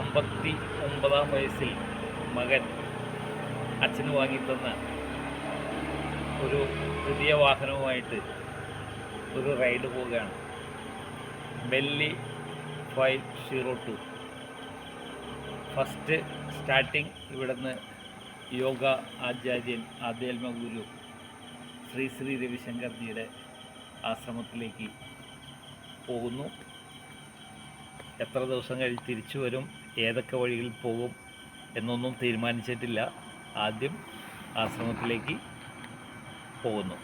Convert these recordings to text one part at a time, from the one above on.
അമ്പത്തി ഒമ്പതാം വയസ്സിൽ മകൻ അച്ഛന് വാങ്ങിത്തന്ന ഒരു പുതിയ വാഹനവുമായിട്ട് ഒരു റൈഡ് പോവുകയാണ്. Belly five zero two. First starting ഇവിടുന്ന് യോഗ ആചാര്യൻ ആധ്യാത്മ ഗുരു ശ്രീ ശ്രീ രവിശങ്കർജിയുടെ ആശ്രമത്തിലേക്ക് പോകുന്നു. എത്ര ദിവസം കഴിഞ്ഞ് തിരിച്ചു വരും ഏതൊക്കെ വഴിയിൽ പോകും എന്നൊന്നും തീരുമാനിച്ചിട്ടില്ല. ആദ്യം ആശ്രമത്തിലേക്ക് പോകുന്നു.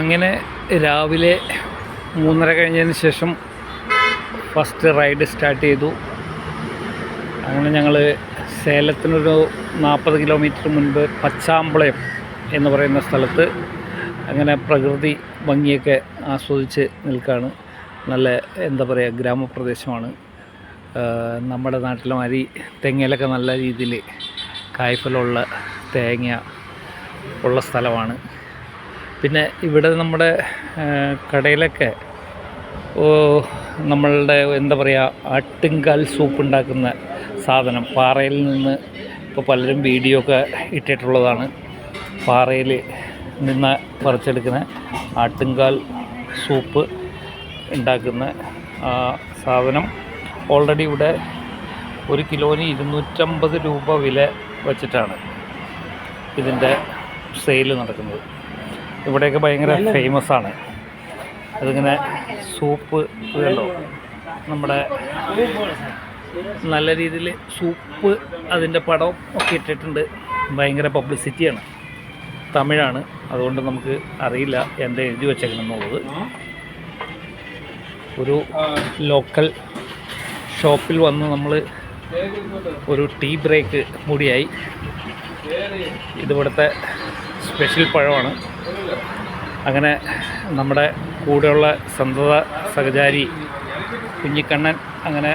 അങ്ങനെ രാവിലെ മൂന്നര കഴിഞ്ഞതിന് ശേഷം ഫസ്റ്റ് റൈഡ് സ്റ്റാർട്ട് ചെയ്തു. അങ്ങനെ ഞങ്ങൾ സേലത്തിനൊരു നാൽപ്പത് കിലോമീറ്റർ മുൻപ് പച്ചാമ്പളയം എന്ന് പറയുന്ന സ്ഥലത്ത് അങ്ങനെ പ്രകൃതി ഭംഗിയൊക്കെ ആസ്വദിച്ച് നിൽക്കുകയാണ് നല്ല എന്താ പറയുക ഗ്രാമപ്രദേശമാണ്. നമ്മുടെ നാട്ടിലെ മാതിരി തെങ്ങയിലൊക്കെ നല്ല രീതിയിൽ കായ്ഫലമുള്ള തേങ്ങ ഉള്ള സ്ഥലമാണ്. പിന്നെ ഇവിടെ നമ്മുടെ കടയിലൊക്കെ നമ്മളുടെ എന്താ പറയുക ആട്ടുംകാൽ സൂപ്പ് ഉണ്ടാക്കുന്ന സാധനം. പാറയിൽ നിന്ന് ഇപ്പോൾ പലരും വീഡിയോ ഒക്കെ ഇട്ടിട്ടുള്ളതാണ്. പാറയിൽ നിന്ന് പറിച്ചെടുക്കുന്ന ആട്ടുംകാൽ സൂപ്പ്. ഉണ്ടാക്കുന്ന ആ സാധനം ഓൾറെഡി ഇവിടെ ഒരു കിലോന് ഇരുന്നൂറ്റമ്പത് രൂപ വില വച്ചിട്ടാണ് ഇതിന്റെ സെയിൽ നടക്കുന്നത്. ഇവിടെയൊക്കെ ഭയങ്കര ഫേമസ് ആണ്. അതിങ്ങനെ സൂപ്പ് ഇതുണ്ടോ നമ്മുടെ നല്ല രീതിയിൽ സൂപ്പ് അതിന്റെ പടം ഒക്കെ ഇട്ടിട്ടുണ്ട്. ഭയങ്കര പബ്ലിസിറ്റിയാണ് തമിഴാണ്. അതുകൊണ്ട് നമുക്ക് അറിയില്ല എന്താ എഴുതി വെച്ചേക്കണമെന്നുള്ളത് ഒരു ലോക്കൽ ഷോപ്പിൽ വന്ന് നമ്മൾ ഒരു ടീ ബ്രേക്ക് കൂടിയായി. ഇതിവിടുത്തെ സ്പെഷ്യൽ പഴമാണ്. അങ്ങനെ നമ്മുടെ കൂടെയുള്ള സന്തത സഹചാരി കുഞ്ഞിക്കണ്ണൻ അങ്ങനെ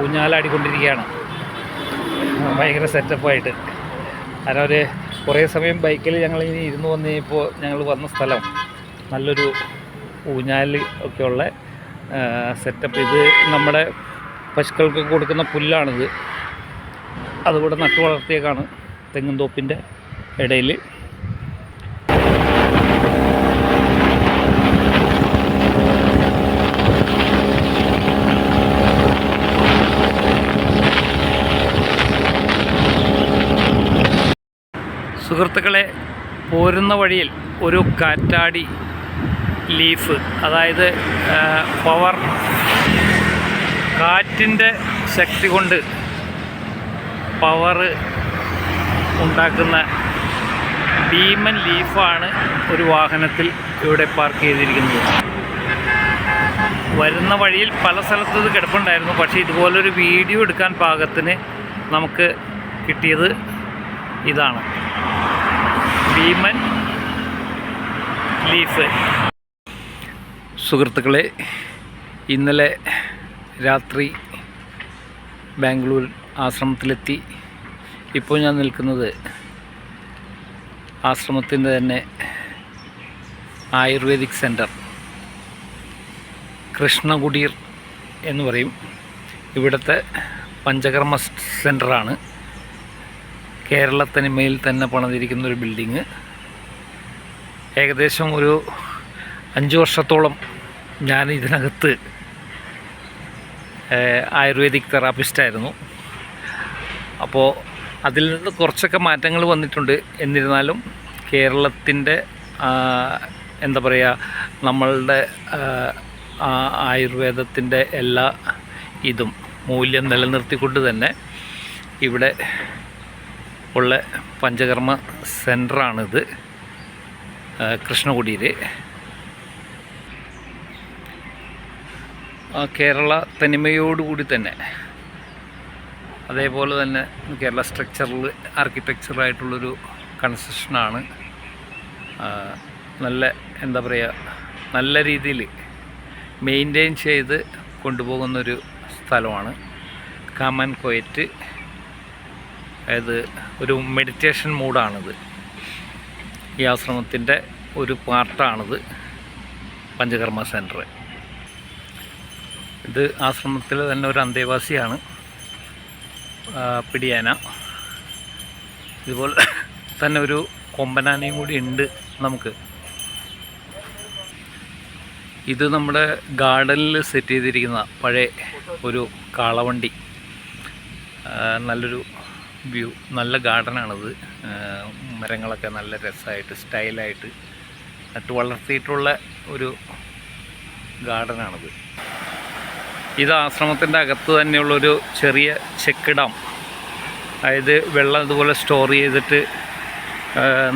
ഊഞ്ഞാലാടിക്കൊണ്ടിരിക്കുകയാണ്. ഭയങ്കര സെറ്റപ്പായിട്ട് കാരണം ഒരു കുറേ സമയം ബൈക്കിൽ ഞങ്ങൾ ഇനി ഇരുന്ന് വന്ന് കഴിഞ്ഞപ്പോൾ ഞങ്ങൾ വന്ന സ്ഥലം നല്ലൊരു ഊഞ്ഞാൽ ഒക്കെയുള്ള സെറ്റപ്പ് ഇത് നമ്മുടെ പശുക്കൾക്ക് കൊടുക്കുന്ന പുല്ലാണിത്. അതുകൂടെ നട്ടു വളർത്തിയേക്കാണ് തെങ്ങും തോപ്പിന്റെ ഇടയിൽ. സുഹൃത്തുക്കളെ പോരുന്ന വഴിയിൽ ഒരു കാറ്റാടി ലീഫ് അതായത് പവർ കാറ്റിന്റെ ശക്തി കൊണ്ട് പവർ ഉണ്ടാക്കുന്ന ഭീമൻ ലീഫാണ് ഒരു വാഹനത്തിൽ ഇവിടെ പാർക്ക് ചെയ്തിരിക്കുന്നത്. വരുന്ന വഴിയിൽ പല സ്ഥലത്തും ഇത് കിടപ്പുണ്ടായിരുന്നു. പക്ഷേ ഇതുപോലൊരു വീഡിയോ എടുക്കാൻ പാകത്തിന് നമുക്ക് കിട്ടിയത് ഇതാണ്. ഭീമൻ ലീഫ്. സുഹൃത്തുക്കളെ ഇന്നലെ രാത്രി ബാംഗ്ലൂർ ആശ്രമത്തിലെത്തി. ഇപ്പോൾ ഞാൻ നിൽക്കുന്നത് ആശ്രമത്തിന്റെ തന്നെ ആയുർവേദിക് സെന്റർ കൃഷ്ണകുടീർ എന്ന് പറയും. ഇവിടുത്തെ പഞ്ചകർമ്മ സെന്ററാണ്. കേരളത്തനിമയിൽ തന്നെ പണിതിരിക്കുന്ന ഒരു ബിൽഡിങ്. ഏകദേശം ഒരു അഞ്ച് വർഷത്തോളം ഞാൻ ഇതിനകത്ത് ആയുർവേദിക് തെറാപ്പിസ്റ്റായിരുന്നു അപ്പോൾ അതിൽ നിന്ന് കുറച്ചൊക്കെ മാറ്റങ്ങൾ വന്നിട്ടുണ്ട്. എന്നിരുന്നാലും കേരളത്തിന്റെ എന്താ പറയുക നമ്മളുടെ ആയുർവേദത്തിന്റെ എല്ലാ ഇതും മൂല്യം നിലനിർത്തിക്കൊണ്ട് തന്നെ ഇവിടെ ഉള്ള പഞ്ചകർമ്മ സെന്ററാണിത് കൃഷ്ണകുടിയിൽ കേരള തനിമയോടുകൂടി തന്നെ. അതേപോലെ തന്നെ കേരള സ്ട്രക്ചറിൽ ആർക്കിടെക്ചറായിട്ടുള്ളൊരു കൺസ്ട്രക്ഷനാണ് നല്ല എന്താ പറയുക നല്ല രീതിയിൽ മെയിന്റെയിൻ ചെയ്ത് കൊണ്ടുപോകുന്നൊരു സ്ഥലമാണ്. കാമൻ കൊയറ്റ് അതായത് ഒരു മെഡിറ്റേഷൻ മൂഡാണിത് ഈ ആശ്രമത്തിന്റെ ഒരു പാർട്ടാണിത് പഞ്ചകർമ്മ സെന്റർ ഇത് ആശ്രമത്തിൽ തന്നെ ഒരു അന്തേവാസിയാണ് പിടിയാന. ഇതുപോലെ തന്നെ ഒരു കൊമ്പനാനയും കൂടി ഉണ്ട് നമുക്ക്. ഇത് നമ്മുടെ ഗാർഡനിൽ സെറ്റ് ചെയ്തിരിക്കുന്ന പഴയ ഒരു കാളവണ്ടി. നല്ലൊരു വ്യൂ നല്ല ഗാർഡനാണിത്. മരങ്ങളൊക്കെ നല്ല രസമായിട്ട് സ്റ്റൈലായിട്ട് നട്ട് വളർത്തിയിട്ടുള്ള ഒരു ഗാർഡനാണിത്. ഇത് ആശ്രമത്തിന്റെ അകത്ത് തന്നെയുള്ളൊരു ചെറിയ ചെക്ക് ഡാം. അതായത് വെള്ളം ഇതുപോലെ സ്റ്റോർ ചെയ്തിട്ട്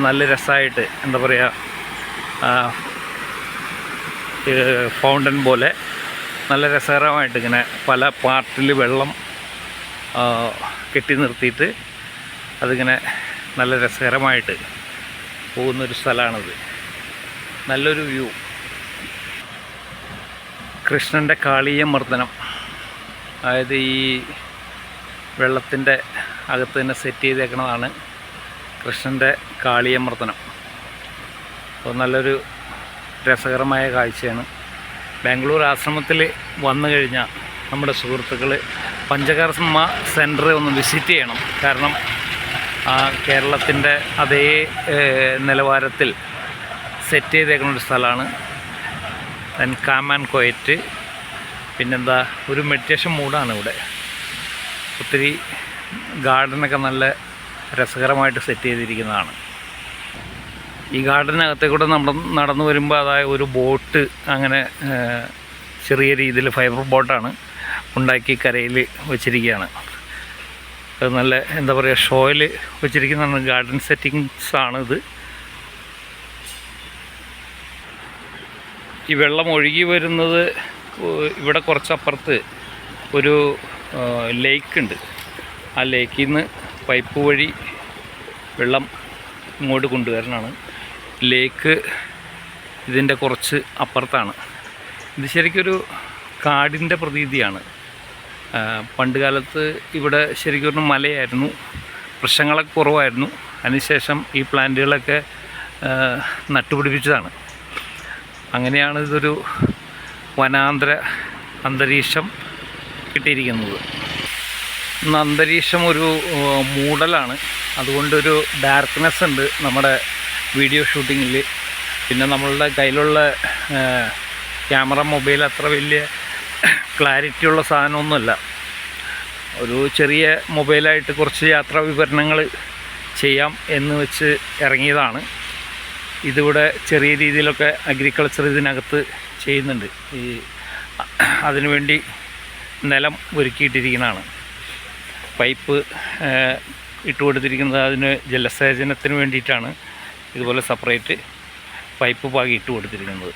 നല്ല രസമായിട്ട് എന്താ പറയുക ഫൗണ്ടൻ പോലെ നല്ല രസകരമായിട്ട് ഇങ്ങനെ പല പാർട്ടിൽ വെള്ളം കെട്ടി നിർത്തിയിട്ട് അതിങ്ങനെ നല്ല രസകരമായിട്ട് പോകുന്നൊരു സ്ഥലമാണിത്. നല്ലൊരു വ്യൂ കൃഷ്ണന്റെ കാളീയ മർദ്ദനം. അതായത് ഈ വെള്ളത്തിന്റെ അകത്ത് തന്നെ സെറ്റ് ചെയ്തേക്കുന്നതാണ് കൃഷ്ണന്റെ കാളീയ മർദ്ദനം. അപ്പോൾ നല്ലൊരു രസകരമായ കാഴ്ചയാണ്. ബാംഗ്ലൂർ ആശ്രമത്തിൽ വന്നു കഴിഞ്ഞാൽ നമ്മുടെ സുഹൃത്തുക്കൾ പഞ്ചകർമ്മ സെന്റർ ഒന്ന് വിസിറ്റ് ചെയ്യണം. കാരണം ആ കേരളത്തിന്റെ അതേ നിലവാരത്തിൽ സെറ്റ് ചെയ്തേക്കുന്ന ഒരു സ്ഥലമാണ്. ദെൻ കാം ആൻഡ് കൊയറ്റ് പിന്നെന്താ ഒരു മെഡിറ്റേഷൻ മൂഡാണ് ഇവിടെ. ഒത്തിരി ഗാർഡനൊക്കെ നല്ല രസകരമായിട്ട് സെറ്റ് ചെയ്തിരിക്കുന്നതാണ്. ഈ ഗാർഡനകത്തെ കൂടെ നമ്മൾ നടന്നു വരുമ്പോൾ അതായത് ഒരു ബോട്ട് അങ്ങനെ ചെറിയ രീതിയിൽ ഫൈബർ ബോട്ടാണ് ഉണ്ടാക്കി കരയിൽ വെച്ചിരിക്കുകയാണ്. അത് നല്ല എന്താ പറയുക ഷോയിൽ വെച്ചിരിക്കുന്നതാണ് ഗാർഡൻ സെറ്റിങ്സ് ഈ വെള്ളം ഒഴുകി വരുന്നത് ഇവിടെ കുറച്ചപ്പുറത്ത് ഒരു ലേക്ക് ഉണ്ട് ആ ലേക്കിൽ നിന്ന് പൈപ്പ് വഴി വെള്ളം ഇങ്ങോട്ട് കൊണ്ടുവരണമാണ് ലേക്ക് ഇതിന്റെ കുറച്ച് അപ്പുറത്താണ്. ഇത് ശരിക്കൊരു കാടിന്റെ പ്രതീതിയാണ്. പണ്ട് കാലത്ത് ഇവിടെ ശരിക്കും ഒരു മലയായിരുന്നു. വൃക്ഷങ്ങളൊക്കെ കുറവായിരുന്നു. അതിനുശേഷം ഈ പ്ലാന്റുകളൊക്കെ നട്ടുപിടിപ്പിച്ചതാണ്. അങ്ങനെയാണ് ഇതൊരു വനാന്തര അന്തരീക്ഷം കിട്ടിയിരിക്കുന്നത്. ഇന്ന് അന്തരീക്ഷം ഒരു മൂടലാണ്. അതുകൊണ്ടൊരു ഡാർക്ക്നെസ് ഉണ്ട് നമ്മുടെ വീഡിയോ ഷൂട്ടിങ്ങിൽ പിന്നെ നമ്മളുടെ കയ്യിലുള്ള ക്യാമറ മൊബൈൽ അത്ര വലിയ ക്ലാരിറ്റി ഉള്ള സാധനമൊന്നുമല്ല. ഒരു ചെറിയ മൊബൈലായിട്ട് കുറച്ച് യാത്രാ വിവരണങ്ങൾ ചെയ്യാം എന്ന് വെച്ച് ഇറങ്ങിയതാണ്. ഇതിവിടെ ചെറിയ രീതിയിലൊക്കെ അഗ്രികൾച്ചർ ഇതിനകത്ത് ചെയ്യുന്നുണ്ട്. ഈ അതിനുവേണ്ടി നിലം ഒരുക്കിയിട്ടിരിക്കുന്നതാണ്. പൈപ്പ് ഏഹ്, ഇട്ട് കൊടുത്തിരിക്കുന്നത് അതിന് ജലസേചനത്തിന് വേണ്ടിയിട്ടാണ്. ഇതുപോലെ സെപ്പറേറ്റ് പൈപ്പ് പാകി ഇട്ട് കൊടുത്തിരിക്കുന്നത്.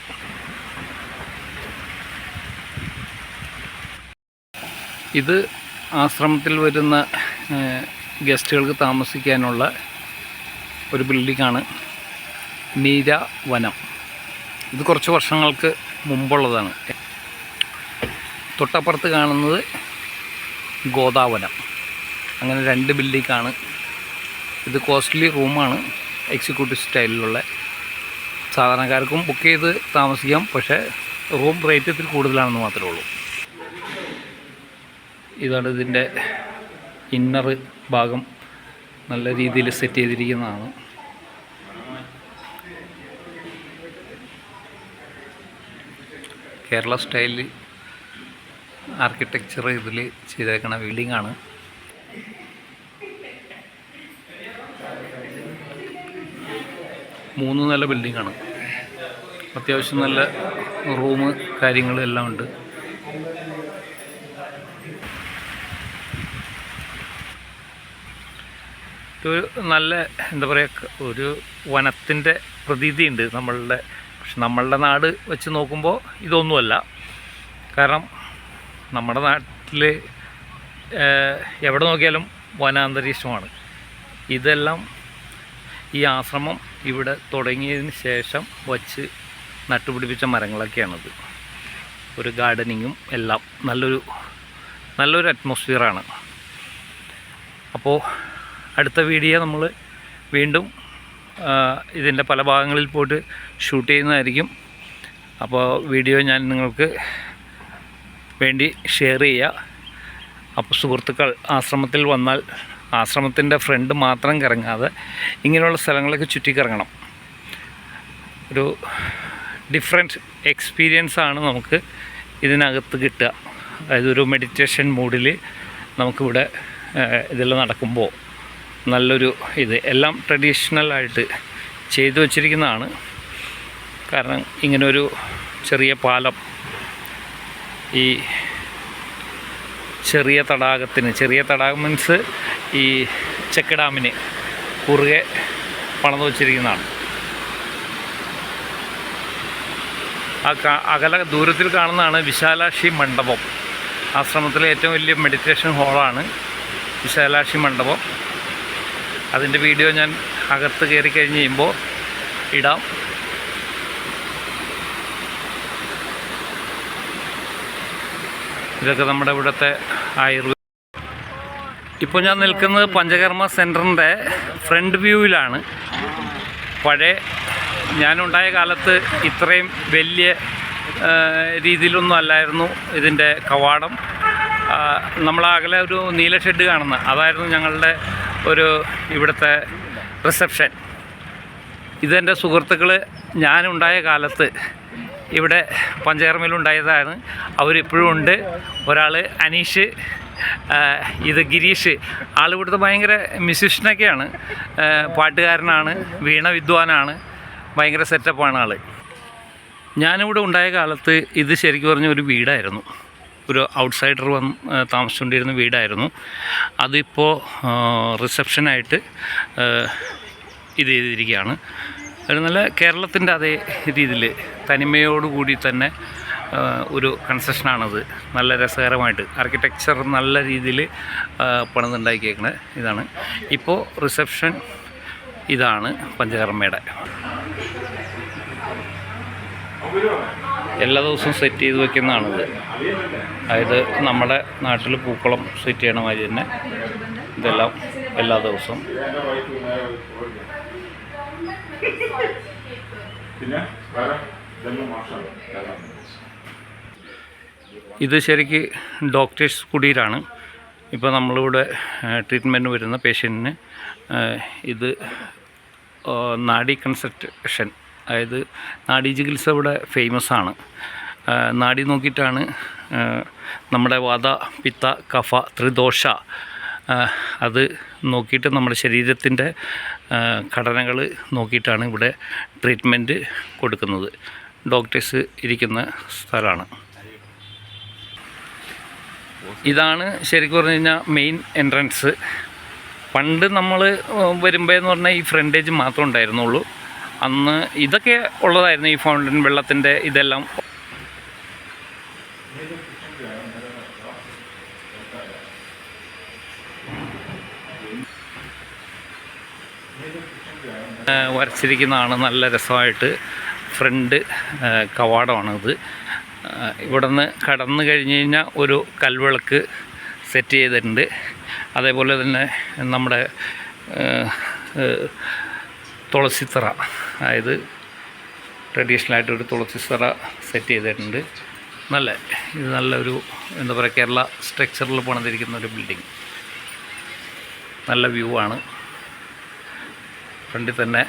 ഇത് ആശ്രമത്തിൽ വരുന്ന ഗസ്റ്റുകൾക്ക് താമസിക്കാനുള്ള ഒരു ബിൽഡിങ്ങാണ് നീര വനം ഇത് കുറച്ച് വർഷങ്ങൾക്ക് മുമ്പുള്ളതാണ്. തൊട്ടപ്പുറത്ത് കാണുന്നത് ഗോദാവനം. അങ്ങനെ രണ്ട് ബിൽഡിങ്ങാണ്. ഇത് കോസ്റ്റ്ലി റൂമാണ് എക്സിക്യൂട്ടീവ് സ്റ്റൈലിലുള്ള. സാധാരണക്കാർക്കും ബുക്ക് ചെയ്ത് താമസിക്കാം പക്ഷേ റൂം റേറ്റ് ഇത്തിരി കൂടുതലാണെന്ന് മാത്രമേ ഉള്ളൂ. ഇതാണ് ഇതിന്റെ ഇന്നർ ഭാഗം. നല്ല രീതിയിൽ സെറ്റ് ചെയ്തിരിക്കുന്നതാണ്. കേരള സ്റ്റൈലിൽ ആർക്കിടെക്ചർ ഇതിൽ ചെയ്തേക്കണ ബിൽഡിംഗ് ആണ് മൂന്ന് നില ബിൽഡിംഗ് ആണ് അത്യാവശ്യം നല്ല റൂം കാര്യങ്ങളും എല്ലാം ഉണ്ട്. ഒരു നല്ല എന്താ പറയുക ഒരു വനത്തിന്റെ പ്രതീതിയുണ്ട് നമ്മളുടെ പക്ഷെ നമ്മളുടെ നാട് വെച്ച് നോക്കുമ്പോൾ ഇതൊന്നുമല്ല. കാരണം നമ്മുടെ നാട്ടിൽ എവിടെ നോക്കിയാലും വനാന്തരീക്ഷമാണ്. ഇതെല്ലാം ഈ ആശ്രമം ഇവിടെ തുടങ്ങിയതിന് ശേഷം വച്ച് നട്ടുപിടിപ്പിച്ച മരങ്ങളൊക്കെയാണിത്. ഒരു ഗാർഡനിങ്ങും എല്ലാം നല്ലൊരു നല്ലൊരു അറ്റ്മോസ്ഫിയറാണ്. അപ്പോൾ അടുത്ത വീഡിയോ നമ്മൾ വീണ്ടും ഇതിന്റെ പല ഭാഗങ്ങളിൽ പോയിട്ട് ഷൂട്ട് ചെയ്യുന്നതായിരിക്കും. അപ്പോൾ വീഡിയോ ഞാൻ നിങ്ങൾക്ക് വേണ്ടി ഷെയർ ചെയ്യുക. അപ്പോൾ സുഹൃത്തുക്കൾ ആശ്രമത്തിൽ വന്നാൽ ആശ്രമത്തിന്റെ ഫ്രണ്ട് മാത്രം കറങ്ങാതെ ഇങ്ങനെയുള്ള സ്ഥലങ്ങളൊക്കെ ചുറ്റിക്കറങ്ങണം. ഒരു ഡിഫറെന്റ് എക്സ്പീരിയൻസ് ആണ് നമുക്ക് ഇതിനകത്ത് കിട്ടുക. അതായത് ഒരു മെഡിറ്റേഷൻ മൂഡിൽ നമുക്കിവിടെ ഇതെല്ലാം നടക്കുമ്പോൾ. നല്ലൊരു ഇത്. എല്ലാം ട്രഡീഷണലായിട്ട് ചെയ്തു വച്ചിരിക്കുന്നതാണ്. കാരണം ഇങ്ങനൊരു ചെറിയ പാലം. ഈ ചെറിയ തടാകത്തിന്. ചെറിയ തടാകം മീൻസ് ഈ ചെക്ക് ഡാമിന് കുറുകെ പണിത് വച്ചിരിക്കുന്നതാണ്. ആ അകല ദൂരത്തിൽ കാണുന്നതാണ് വിശാലാക്ഷി മണ്ഡപം. ആശ്രമത്തിലെ ഏറ്റവും വലിയ മെഡിറ്റേഷൻ ഹാളാണ് വിശാലാക്ഷി മണ്ഡപം. അതിന്റെ വീഡിയോ ഞാൻ അകത്ത് കയറി കഴിഞ്ഞ് കഴിയുമ്പോൾ ഇടാം. ഇതൊക്കെ നമ്മുടെ ഇവിടുത്തെ ആയുർവേദ ഇപ്പോൾ ഞാൻ നിൽക്കുന്നത് പഞ്ചകർമ്മ സെന്ററിന്റെ ഫ്രണ്ട് വ്യൂവിലാണ്. പഴയ ഞാനുണ്ടായ കാലത്ത് ഇത്രയും വലിയ രീതിയിലൊന്നും അല്ലായിരുന്നു ഇതിന്റെ കവാടം. നമ്മളകലെ ഒരു നീല ഷെഡ് കാണുന്ന അതായിരുന്നു ഞങ്ങളുടെ ഒരു ഇവിടുത്തെ റിസപ്ഷൻ ഇതെന്റെ സുഹൃത്തുക്കൾ ഞാനുണ്ടായ കാലത്ത് ഇവിടെ പഞ്ചകർമ്മയിലുണ്ടായതാണ് അവരിപ്പോഴും ഉണ്ട്. ഒരാൾ അനീഷ് ഇത് ഗിരീഷ്. ആൾ ഇവിടുത്തെ ഭയങ്കര മ്യൂസിഷ്യനൊക്കെയാണ് പാട്ടുകാരനാണ് വീണ വിദ്വാനാണ്. ഭയങ്കര സെറ്റപ്പാണ് ആൾ ഞാനിവിടെ ഉണ്ടായ കാലത്ത് ഇത് ശരിക്കും പറഞ്ഞ ഒരു വീടായിരുന്നു. ഒരു ഔട്ട്സൈഡർ വന്ന് താമസിച്ചുകൊണ്ടിരുന്ന വീടായിരുന്നു. അതിപ്പോൾ റിസപ്ഷനായിട്ട് ഇത് ചെയ്തിരിക്കുകയാണ്. ഒരു നല്ല കേരളത്തിന്റെ അതേ രീതിയിൽ തനിമയോടുകൂടി തന്നെ ഒരു കൺസെഷനാണത്. നല്ല രസകരമായിട്ട് ആർക്കിടെക്ചർ നല്ല രീതിയിൽ പണിതുണ്ടാക്കിയേക്കണ ഇതാണ്. ഇപ്പോൾ റിസപ്ഷൻ ഇതാണ് പഞ്ചകർമ്മയുടെ. എല്ലാ ദിവസവും സെറ്റ് ചെയ്ത് വെക്കുന്നതാണിത്. അതായത് നമ്മുടെ നാട്ടിൽ പൂക്കളം സെറ്റ് ചെയ്യണ മാതിരി തന്നെ ഇതെല്ലാം എല്ലാ ദിവസവും. ഇത് ശരിക്ക് ഡോക്ടേഴ്സ് കുടീരാണ്. ഇപ്പോൾ നമ്മളിവിടെ ട്രീറ്റ്മെന്റ് വരുന്ന പേഷ്യന്റിന് ഇത് നാഡി കൺസൾട്ടേഷൻ അതായത് നാഡി ചികിത്സ ഇവിടെ ഫേമസ് ആണ്. നാഡി നോക്കിയിട്ടാണ് നമ്മുടെ വാത പിത്ത കഫ ത്രിദോഷ അത് നോക്കിയിട്ട് നമ്മുടെ ശരീരത്തിന്റെ ഘടനകൾ നോക്കിയിട്ടാണ് ഇവിടെ ട്രീറ്റ്മെന്റ് കൊടുക്കുന്നത്. ഡോക്ടേഴ്സ് ഇരിക്കുന്ന സ്ഥലമാണ്. ഇതാണ് ശരിക്കും പറഞ്ഞു കഴിഞ്ഞാൽ മെയിൻ എൻട്രൻസ് പണ്ട് നമ്മൾ വരുമ്പോൾ എന്ന് പറഞ്ഞാൽ ഈ ഫ്രണ്ടേജ് മാത്രമേ ഉണ്ടായിരുന്നുള്ളൂ. അന്ന് ഇതൊക്കെ ഉള്ളതായിരുന്നു ഈ ഫൗണ്ടൻ വെള്ളത്തിന്റെ ഇതെല്ലാം. വരച്ചിരിക്കുന്നതാണ് നല്ല രസമായിട്ട്. ഫ്രണ്ട് കവാടമാണിത്. ഇവിടെ നിന്ന് കടന്നു കഴിഞ്ഞ് കഴിഞ്ഞാൽ ഒരു കൽവിളക്ക് സെറ്റ് ചെയ്തിട്ടുണ്ട്. അതേപോലെ തന്നെ നമ്മുടെ തുളസിത്തറ. അതായത് ട്രഡീഷണലായിട്ട് ഒരു തുളസിത്തറ സെറ്റ് ചെയ്തിട്ടുണ്ട്. നല്ല ഇത് നല്ലൊരു എന്താ പറയുക കേരള സ്ട്രക്ചറിൽ പണിതിരിക്കുന്ന ഒരു ബിൽഡിംഗ് നല്ല വ്യൂ ആണ്. ഫ്രണ്ടിൽ തന്നെ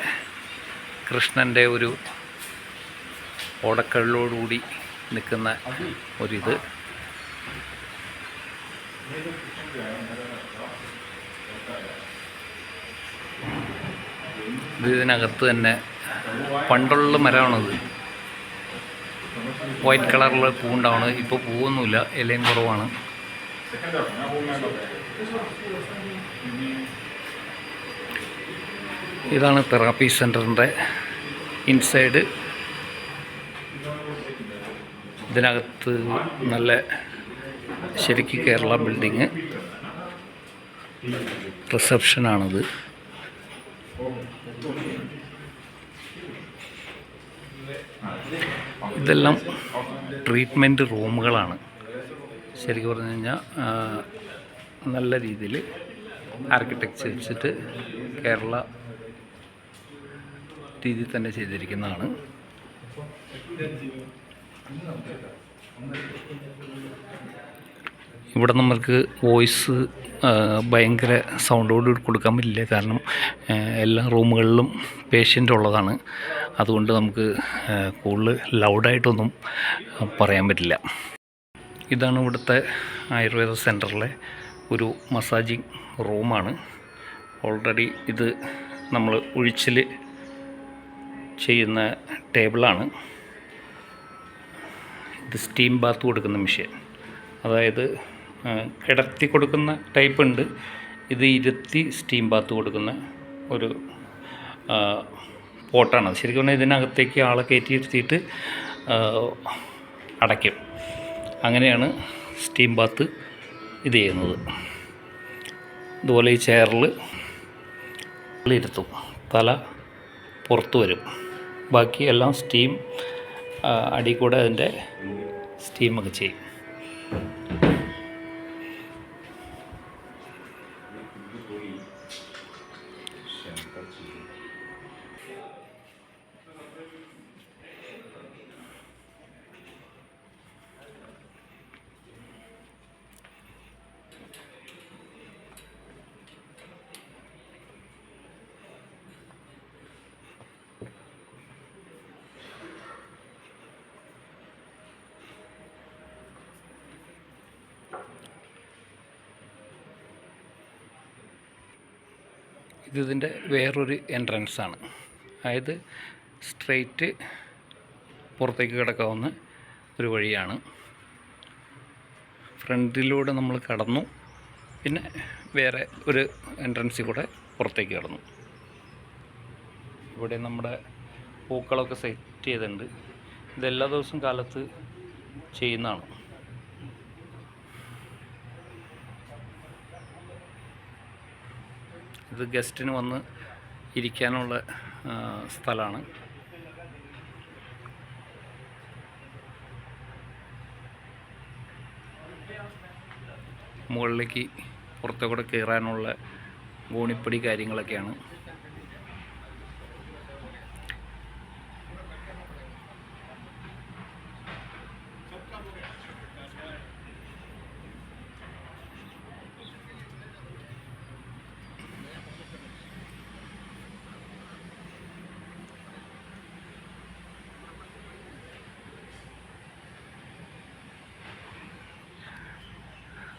കൃഷ്ണന്റെ ഒരു ഓടക്കള്ളിലോടുകൂടി നിൽക്കുന്ന ഒരിത്. ഇത് ഇതിനകത്ത് തന്നെ പണ്ടുള്ള മരമാണത്. വൈറ്റ് കളറിൽ പൂണ്ടാണ്. ഇപ്പോൾ പൂവൊന്നുമില്ല. ഇലയും കുറവാണ്. ഇതാണ് തെറാപ്പി സെന്ററിന്റെ ഇൻസൈഡ്. ഇതിനകത്ത് നല്ല ശരിക്ക് കേരള ബിൽഡിങ്. റിസപ്ഷനാണിത്. ഇതെല്ലാം ട്രീറ്റ്മെന്റ് റൂമുകളാണ് ശരിക്കും പറഞ്ഞു കഴിഞ്ഞാൽ നല്ല രീതിയിൽ ആർക്കിടെക്ചർ വെച്ചിട്ട് കേരള രീതിയിൽ തന്നെ ചെയ്തിരിക്കുന്നതാണ്. ഇവിടെ നമ്മൾക്ക് വോയിസ് ഭയങ്കര സൗണ്ടോട് കൊടുക്കാൻ പറ്റില്ല. കാരണം എല്ലാ റൂമുകളിലും പേഷ്യന്റ് ഉള്ളതാണ്. അതുകൊണ്ട് നമുക്ക് കൂടുതൽ ലൗഡായിട്ടൊന്നും പറയാൻ പറ്റില്ല. ഇതാണ് ഇവിടുത്തെ ആയുർവേദ സെന്ററിലെ ഒരു മസാജിങ് റൂമാണ് ഓൾറെഡി ഇത് നമ്മൾ ഒഴിച്ചിൽ ചെയ്യുന്ന ടേബിളാണ്. ഇത് സ്റ്റീം ബാത്ത് കൊടുക്കുന്ന മെഷീൻ അതായത് കിടത്തി കൊടുക്കുന്ന ടൈപ്പ് ഉണ്ട്. ഇത് ഇരുത്തി സ്റ്റീം ബാത്ത് കൊടുക്കുന്ന ഒരു പോട്ടാണ്. ശരിക്കും പറഞ്ഞാൽ ഇതിനകത്തേക്ക് ആളെ കയറ്റി ഇരുത്തിയിട്ട് അടയ്ക്കും. അങ്ങനെയാണ് സ്റ്റീം ബാത്ത് ഇത് ചെയ്യുന്നത്. ഇതുപോലെ ഈ ചെയറിൽ ഇരുത്തും. തല പുറത്ത് വരും. ബാക്കി എല്ലാം സ്റ്റീം അടി കൂടെ അതിന്റെ സ്റ്റീമൊക്കെ ചെയ്യും. ഇതിന്റെ വേറൊരു എൻട്രൻസ് ആണ്. അതായത് സ്ട്രെയിറ്റ് പുറത്തേക്ക് കിടക്കാവുന്ന ഒരു വഴിയാണ്. ഫ്രണ്ടിലൂടെ നമ്മൾ കടന്നു. പിന്നെ വേറെ ഒരു എൻട്രൻസിൽ കൂടെ പുറത്തേക്ക് കടന്നു. ഇവിടെ നമ്മുടെ പൂക്കളൊക്കെ സെറ്റ് ചെയ്തിട്ടുണ്ട്. ഇതെല്ലാ ദിവസവും കാലത്ത് ചെയ്യുന്നതാണ്. ഇത് ഗസ്റ്റിന് വന്ന് ഇരിക്കാനുള്ള സ്ഥലമാണ്. മുകളിലേക്ക് പുറത്തേക്കൂടെ കയറാനുള്ള ഗോണിപ്പടി കാര്യങ്ങളൊക്കെയാണ്.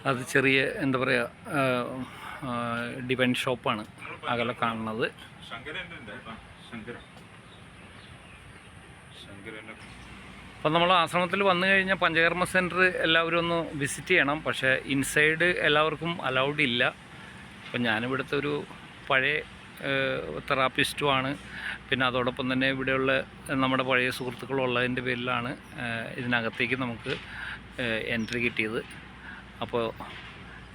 അത് ചെറിയ എന്താ പറയുക ഡിവൈൻ ഷോപ്പാണ് അകലെ കാണുന്നത്. അപ്പം നമ്മൾ ആശ്രമത്തിൽ വന്നു കഴിഞ്ഞാൽ പഞ്ചകർമ്മ സെന്റർ എല്ലാവരും ഒന്ന് വിസിറ്റ് ചെയ്യണം. പക്ഷേ ഇൻസൈഡ് എല്ലാവർക്കും അലൗഡ് ഇല്ല. അപ്പം ഞാനിവിടുത്തെ ഒരു പഴയ തെറാപ്പിസ്റ്റുമാണ്. പിന്നെ അതോടൊപ്പം തന്നെ ഇവിടെയുള്ള നമ്മുടെ പഴയ സുഹൃത്തുക്കളുള്ളതിന്റെ പേരിലാണ് ഇതിനകത്തേക്ക് നമുക്ക് എൻട്രി കിട്ടിയത്. അപ്പോൾ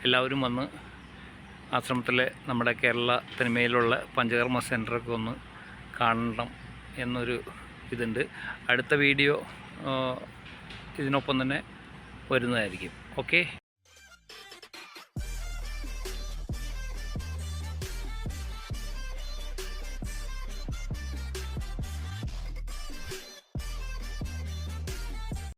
എല്ലാവരും വന്ന് ആശ്രമത്തിലെ നമ്മുടെ കേരള തനിമയിലുള്ള പഞ്ചകർമ്മ സെന്ററൊക്കെ ഒന്ന് കാണണം എന്നൊരു ഇതുണ്ട്. അടുത്ത വീഡിയോ ഇതിനൊപ്പം തന്നെ വരുന്നതായിരിക്കും. ഓക്കെ?